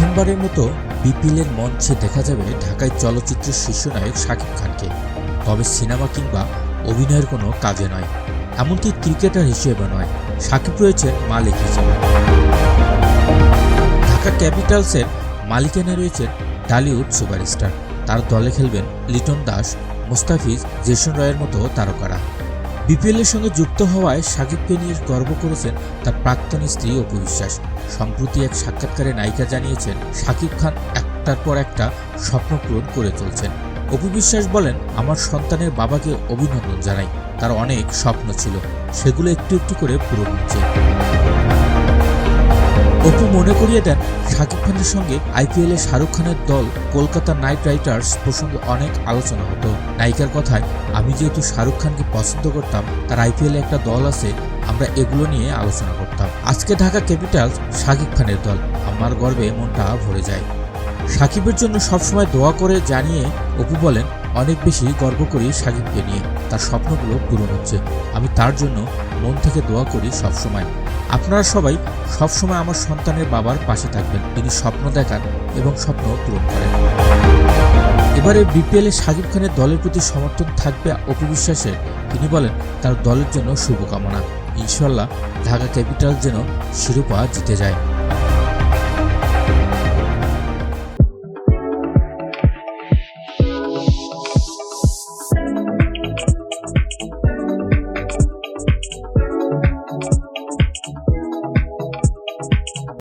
প্রথমবারের মতো বিপিএলের মঞ্চে দেখা যাবে ঢাকায় চলচ্চিত্রের শীর্ষনায়ক শাকিব খানকে। তবে সিনেমা কিংবা অভিনয়ের কোনো কাজে নয়। এমনকি ক্রিকেটার হিসেবে নয়, শাকিব রয়েছেন মালিক হিসেবে। ঢাকা ক্যাপিটালসের মালিকানা রয়েছেন টালিউড সুপারস্টার। তার দলে খেলবেন লিটন দাস, মোস্তাফিজ, জেসন রয়ের মতো তারকারা। বিপিএলের সঙ্গে যুক্ত হওয়ায় সাকিবকে নিয়ে গর্ব করেছেন তার প্রাক্তন স্ত্রী অপু বিশ্বাস সম্প্রতি এক সাক্ষাৎকারে নায়িকা জানিয়েছেন, সাকিব খান একটার পর একটা স্বপ্ন পূরণ করে চলছেন। অপু বিশ্বাস বলেন, আমার সন্তানের বাবাকে অভিনন্দন জানাই। তার অনেক স্বপ্ন ছিল। সেগুলো একটু একটু করে পূরণ হচ্ছে। অপু মনে করিয়ে দেন, শাকিব খানের সঙ্গে আইপিএলে শাহরুখ খানের দল কলকাতা নাইট রাইডার্স প্রসঙ্গে অনেক আলোচনা হতো। নায়িকার কথায়, আমি যেহেতু শাহরুখ খানকে পছন্দ করতাম, তার আইপিএলে একটা দল আছে, আমরা এগুলো নিয়ে আলোচনা করতাম। আজকে ঢাকা ক্যাপিটালস শাকিব খানের দল, আমার গর্বে মনটা ভরে যায়। সাকিবের জন্য সবসময় দোয়া করে জানিয়ে অপু বলেন, অনেক বেশি গর্ব করি সাকিবকে নিয়ে, তার স্বপ্নগুলো পূরণ হচ্ছে। আমি তার জন্য মন থেকে দোয়া করি সবসময়। আপনারা সবাই সবসময় আমার সন্তানের বাবার পাশে থাকবেন। তিনি স্বপ্ন দেখান এবং স্বপ্ন পূরণ করেন। এবারে বিপিএলে শাকিব খানের দলের প্রতি সমর্থন থাকবে অপু বিশ্বাসের তিনি বলেন, তার দলের জন্য শুভকামনা। ইনশাল্লাহ ঢাকা ক্যাপিটাল যেন শিরোপা জিতে যায়।